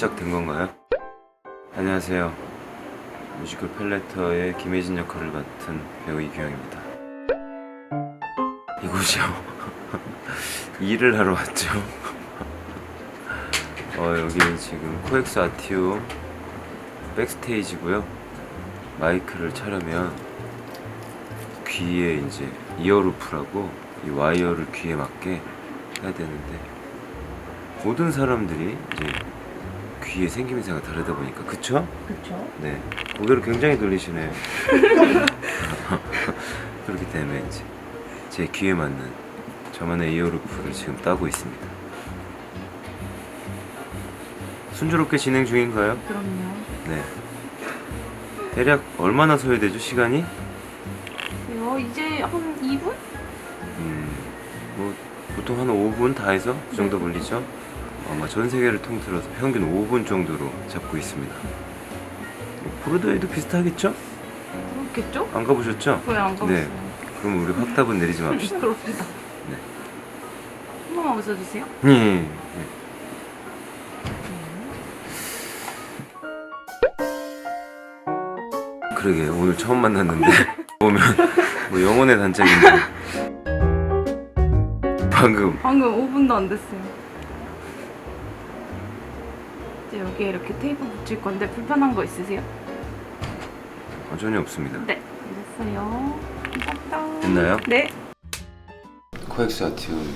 시작된 건가요? 안녕하세요. 뮤지컬 펠레터의 김혜진 역할을 맡은 배우 이규영입니다. 이곳이요. 일을 하러 왔죠. 어, 여기는 지금 코엑스 아티오 백스테이지고요. 마이크를 차려면 귀에 이제 이어루프라고 이 와이어를 귀에 맞게 해야 되는데 모든 사람들이 이제 귀에 생김새가 다르다 보니까 그쵸? 그쵸? 네 고개를 굉장히 돌리시네요 그렇기 때문에 이제 제 귀에 맞는 저만의 이어루프를 지금 따고 있습니다 순조롭게 진행 중인가요? 그럼요. 네 대략 얼마나 소요되죠 시간이? 어, 이제 한 2분? 음, 뭐 보통 한 5분 다 해서 그 정도 네. 걸리죠. 아마 전 세계를 통틀어서 평균 5분 정도로 잡고 있습니다. 뭐 브로드웨이도 비슷하겠죠? 그렇겠죠? 안 가보셨죠? 왜안 가봤어요? 네. 그럼 우리 확답은 내리지 맙시다. 그렇습니다. 네. 한 번만 웃어주세요. 예, 예. 그러게 오늘 처음 만났는데 보면 뭐 영혼의 단짝인데 방금 방금 5분도 안 됐어요. 이제 여기에 이렇게 테이프 붙일 건데 불편한 거 있으세요? 어, 전혀 없습니다. 네. 됐어요. 감사합니다. 됐나요? 네. 코엑스 아티움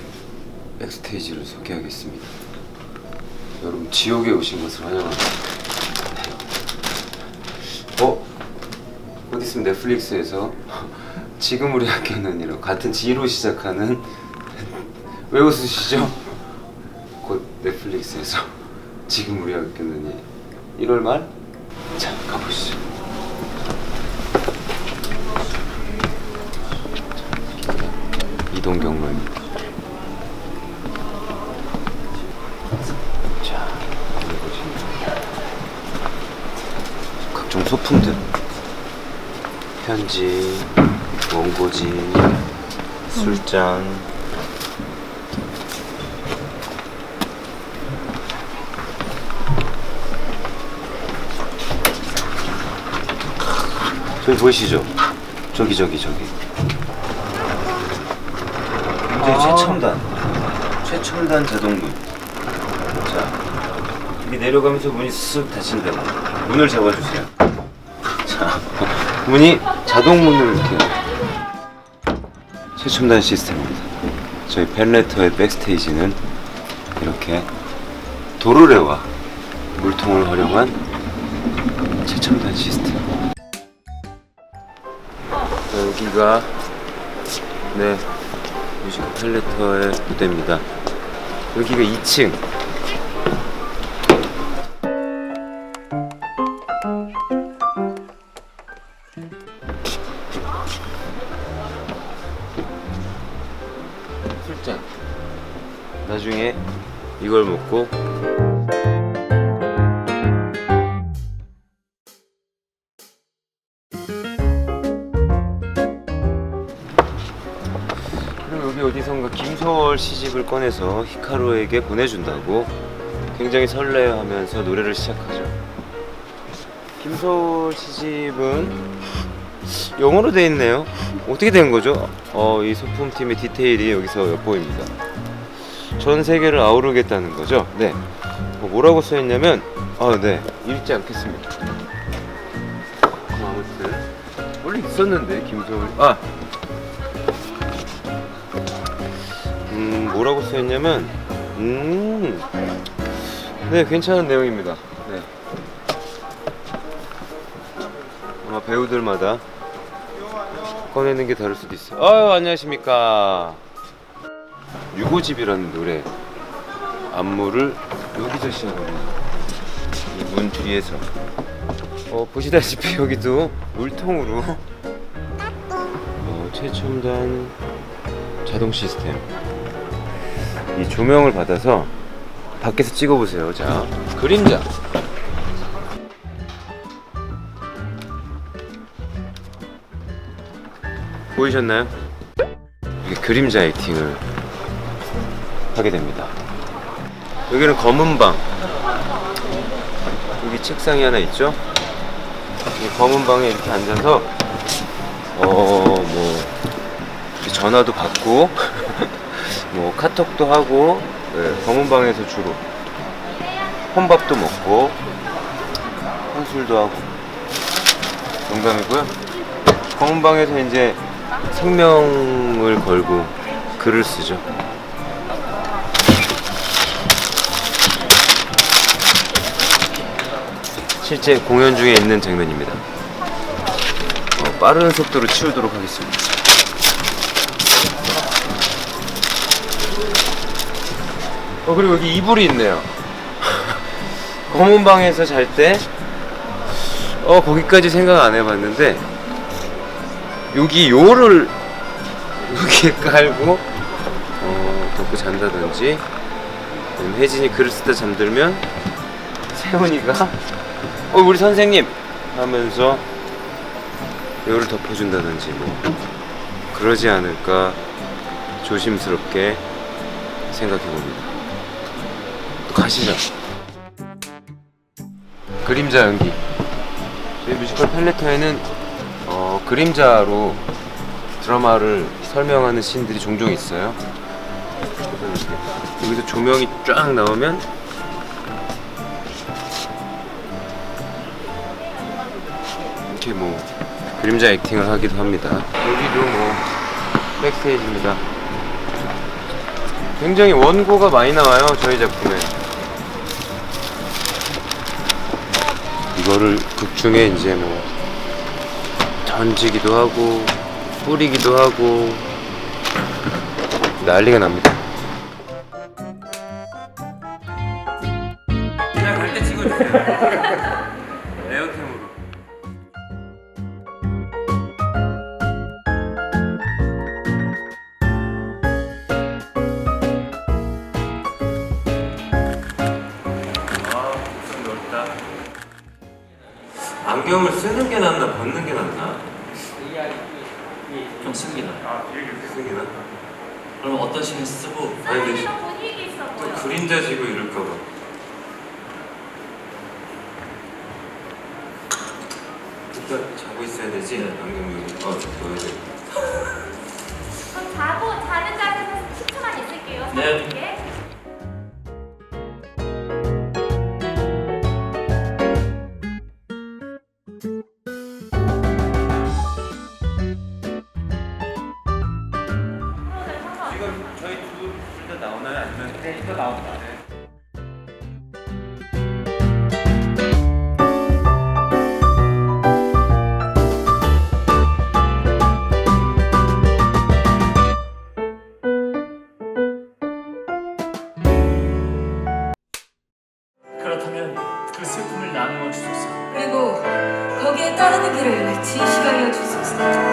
백스테이지를 소개하겠습니다. 여러분 지옥에 오신 것을 환영합니다. 어? 곧 있으면 넷플릭스에서 지금 우리 학교는 이런 같은 G로 시작하는 왜 웃으시죠? 곧 넷플릭스에서 지금 우리 학교는 1월 말? 자 가보시죠. 이동 경로입니다. 자, 보시면 각종 소품들, 편지, 원고지, 술잔, 저기 보이시죠? 저기 저기 저기. 굉장히 최첨단. 최첨단 자동문 자 여기 내려가면서 문이 쓱 닫힌다고 문을 잡아주세요. 자 문이 자동 문을 이렇게 최첨단 시스템입니다. 저희 펜레터의 백스테이지는 이렇게 도르래와 물통을 활용한 최첨단 시스템 여기가 네 뮤지컬 펠레터의 무대입니다. 여기가 2층. 술잔. 나중에 이걸 먹고 어디선가 김소월 시집을 꺼내서 히카루에게 보내준다고 굉장히 설레하면서 노래를 시작하죠. 김소월 시집은 영어로 돼 있네요. 어떻게 된 거죠? 어, 이 소품팀의 디테일이 여기서 엿보입니다. 전 세계를 아우르겠다는 거죠. 네. 뭐 뭐라고 써 있냐면, 아, 네. 읽지 않겠습니다. 뭐 아무튼 원래 있었는데 김소월 아 뭐라고 써있냐면, 음, 네, 괜찮은 내용입니다. 네. 아마 배우들마다 꺼내는 게 다를 수도 있어요. 아유, 안녕하십니까. 유고집이라는 노래 안무를 여기서 시작합니다. 이 문 뒤에서. 어, 보시다시피 여기도 물통으로 어, 최첨단 자동 시스템. 이 조명을 받아서 밖에서 찍어보세요. 자, 그림자. 보이셨나요? 이게 그림자 액팅을 하게 됩니다. 여기는 검은 방. 여기 책상이 하나 있죠. 이 검은 방에 이렇게 앉아서 어 뭐 전화도 받고 뭐 카톡도 하고 네, 검은 방에서 주로 혼밥도 먹고 혼술도 하고 농담이고요. 검은 방에서 이제 생명을 걸고 글을 쓰죠. 실제 공연 중에 있는 장면입니다. 어, 빠른 속도로 치우도록 하겠습니다. 어 그리고 여기 이불이 있네요. 검은 방에서 잘 때, 어 거기까지 생각 안 해봤는데 여기 요를 여기에 깔고 어 덮고 잔다든지 아니면 혜진이 글을 쓰다 잠들면 세훈이가 어 우리 선생님 하면서 요를 덮어준다든지 뭐 그러지 않을까 조심스럽게 생각해 봅니다. 또 가시죠. 그림자 연기. 저희 뮤지컬 팔레터에는 어, 그림자로 드라마를 설명하는 씬들이 종종 있어요. 여기서 조명이 쫙 나오면 이렇게 뭐 그림자 액팅을 하기도 합니다. 여기도 뭐 백스테이지입니다. 굉장히 원고가 많이 나와요 저희 작품에. 이거를 극 중에 이제 뭐 던지기도 하고 뿌리기도 하고 난리가 납니다. 좀 씁니다. 쓰는 게 낫나? 그럼 어떤 신을 쓰고 분위기 있어 또 그림자 지고 이럴까봐. 일단 자고 있어야 되지. 안경 여기 어 넣어야 돼. 그럼 자고 자는 자세에서 10초만 있을게요. 네. 둘다 나오나요? 아니면 네, 또 나온다. 그렇다면 그 슬픔을 나누어 주소서. 그리고 거기에 따르는 길을 이어 주소서.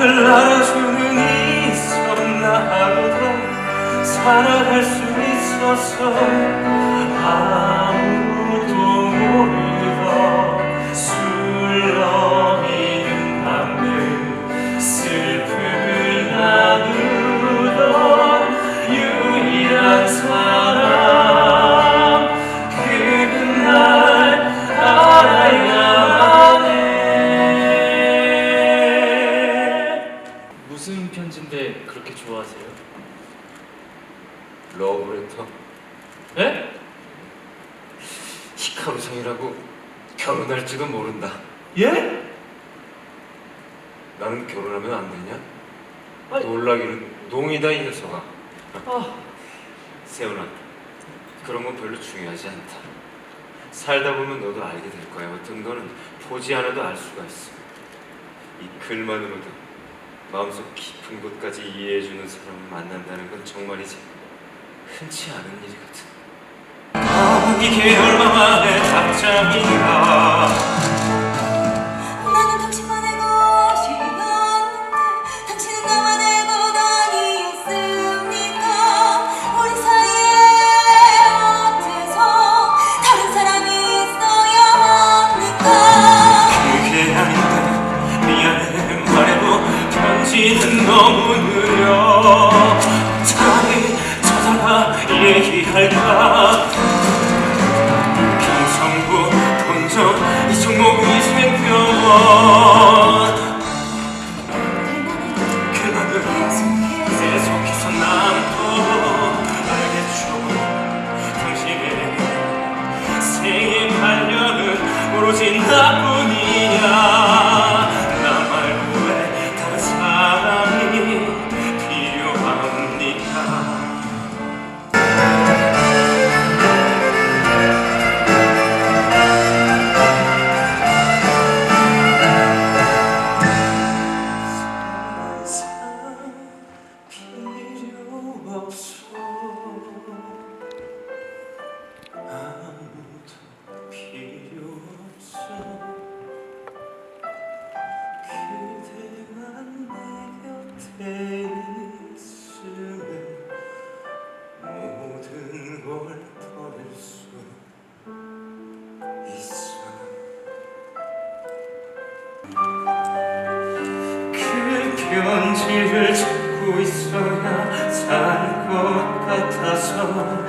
나를 알아주는 있었나 하루도 살아갈 수 있어서 아 결혼할지도 모른다. 예? 나는 결혼하면 안 되냐? 아니. 놀라기는 농이다 이 녀석아. 아, 세훈아, 그런 건 별로 중요하지 않다. 살다 보면 너도 알게 될 거야. 어떤 거는 보지 않아도 알 수가 있어. 이 글만으로도 마음속 깊은 곳까지 이해해주는 사람을 만난다는 건 정말이지 흔치 않은 일이거든. 아, 이게 얼 길을 찾고 있어야 살 것 같아서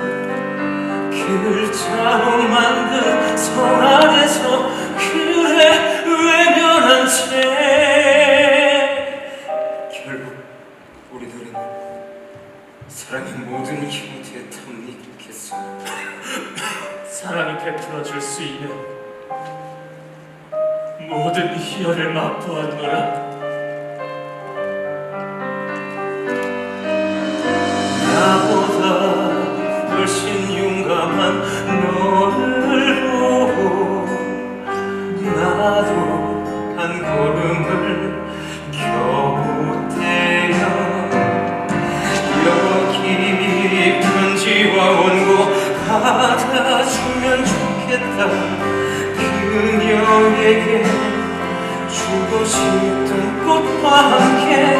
길자로 만든 선 안에서 그래 외면한 채 결국 우리들은 사랑의 모든 형태에 탐닉했어. 사랑이 베풀어줄 수 있는 모든 희열을 맛보았노라. 받아주면 좋겠다. 그녀에게 주고 싶던 꽃과 함께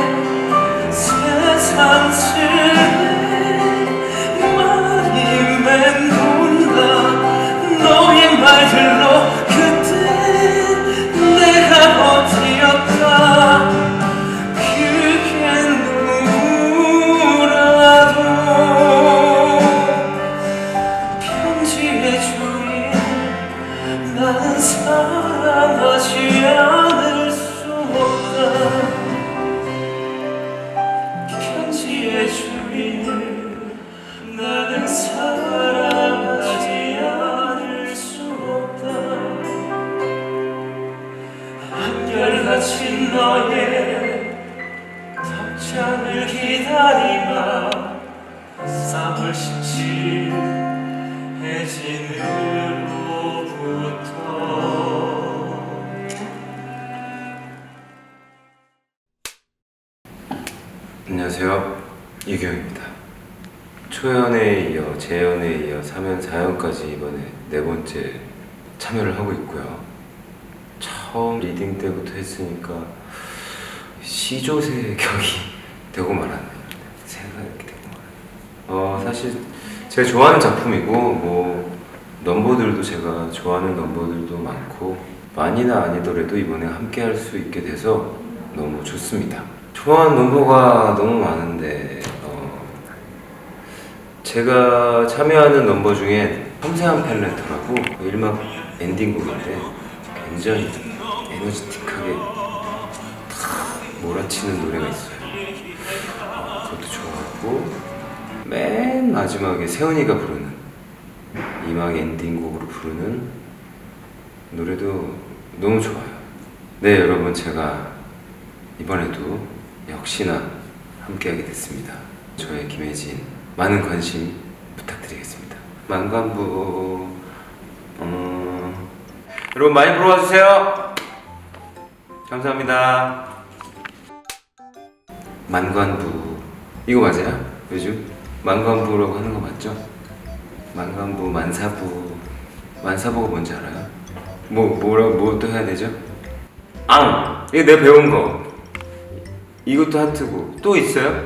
세상 쓸래 답장을 기다리마. 3월 17일 해진으로부터. 안녕하세요. 유경입니다. 초연에 이어 재연에 이어 3연 4연까지 이번에 네 번째 참여를 하고 있고요. 처음 리딩 때부터 했으니까 시조새 격이 되고 말았네요 새가 이렇게 되고 말았네요 어 사실 제가 좋아하는 작품이고 뭐 넘버들도 제가 좋아하는 넘버들도 많고 많이나 아니더라도 이번에 함께 할 수 있게 돼서 너무 좋습니다. 좋아하는 넘버가 너무 많은데 어, 제가 참여하는 넘버 중에 섬세한 펠레트라고 1막 엔딩곡인데 굉장히 에너지틱하게 탁 몰아치는 노래가 있어요 좋아하고 맨 마지막에 세훈이가 부르는 2막 엔딩곡으로 부르는 노래도 너무 좋아요 네 여러분 제가 이번에도 역시나 함께하게 됐습니다. 저의 김혜진 많은 관심 부탁드리겠습니다. 만관부 어... 여러분 많이 보러 와 주세요. 감사합니다. 만관부 이거 맞아요? 요즘 만관부라고 하는 거 맞죠? 만관부 만사부 만사부가 뭔지 알아요? 뭐 뭐라 뭐또 해야 되죠? 앙 이거 내가 배운 거 이것도 하트고 또 있어요?